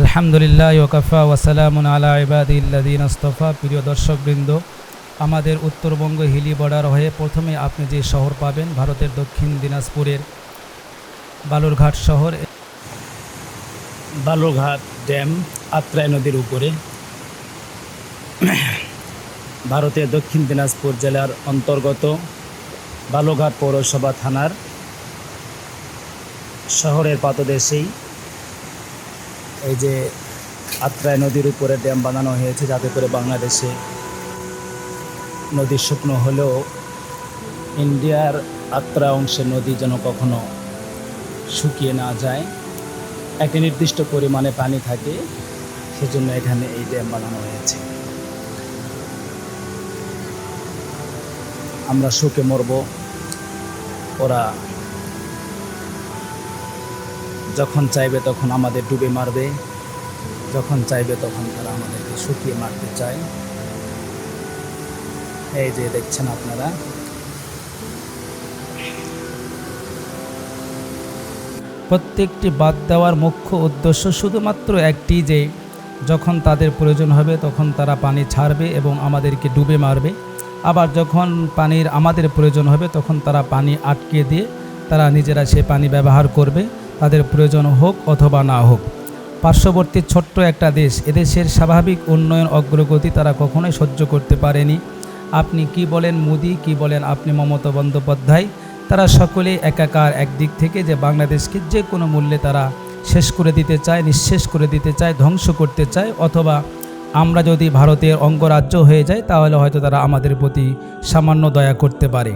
আলহামদুলিল্লাহ ওকাফা ওয়াসালামুন আলা ইবাদিল্লাদিন আস্তফা। প্রিয় দর্শকবৃন্দ, আমাদের উত্তরবঙ্গ হিলি বর্ডার হয়ে প্রথমে আপনি যে শহর পাবেন, ভারতের দক্ষিণ দিনাজপুরের বালুরঘাট শহর। বালুরঘাট ড্যাম আত্রাই নদীর উপরে। ভারতের দক্ষিণ দিনাজপুর জেলার অন্তর্গত বালুরঘাট পৌরসভা থানার শহরের পাদদেশেই এই যে আত্রায় নদীর উপরে ড্যাম বানানো হয়েছে যাতে করে বাংলাদেশে নদী শুকনো হলেও ইন্ডিয়ার আত্রা অংশে নদী যেন কখনো শুকিয়ে না যায়। একটি নির্দিষ্ট পরিমাণে পানি থাকে, সেজন্য এখানে এই ড্যাম বানানো হয়েছে। আমরা শুকে মরব, ওরা যখন চাইবে তখন আমাদের ডুবে মারবে। যখন চাইবে তখন তারা আমাদেরকে শুকিয়ে মারতে চায়। এই যে দেখছেন আপনারা। প্রত্যেকটি বাদ দেওয়ার মুখ্য উদ্দেশ্য শুধুমাত্র একটি যে, যখন তাদের প্রয়োজন হবে তখন তারা পানি ছাড়বে এবং আমাদেরকে ডুবে মারবে। আবার যখন পানির আমাদের প্রয়োজন হবে তখন তারা পানি আটকে দিয়ে তারা নিজেরা সে পানি ব্যবহার করবে। তাদের প্রয়োজন হোক অথবা না হোক। পার্শ্ববর্তী ছোট্ট একটা দেশ, এদেশের স্বাভাবিক উন্নয়ন অগ্রগতি তারা কখনোই সহ্য করতে পারেনি। আপনি কি বলেন মোদি, কি বলেন আপনি মমতা বন্দ্যোপাধ্যায়? তারা সকলে একাকার একদিক থেকে যে বাংলাদেশকে যে কোনো মূল্যে তারা শেষ করে দিতে চায়, নিঃশেষ করে দিতে চায়, ধ্বংস করতে চায়, অথবা আমরা যদি ভারতের অঙ্গরাজ্য হয়ে যাই, তাহলে হয়তো তারা আমাদের প্রতি সামান্য দয়া করতে পারে।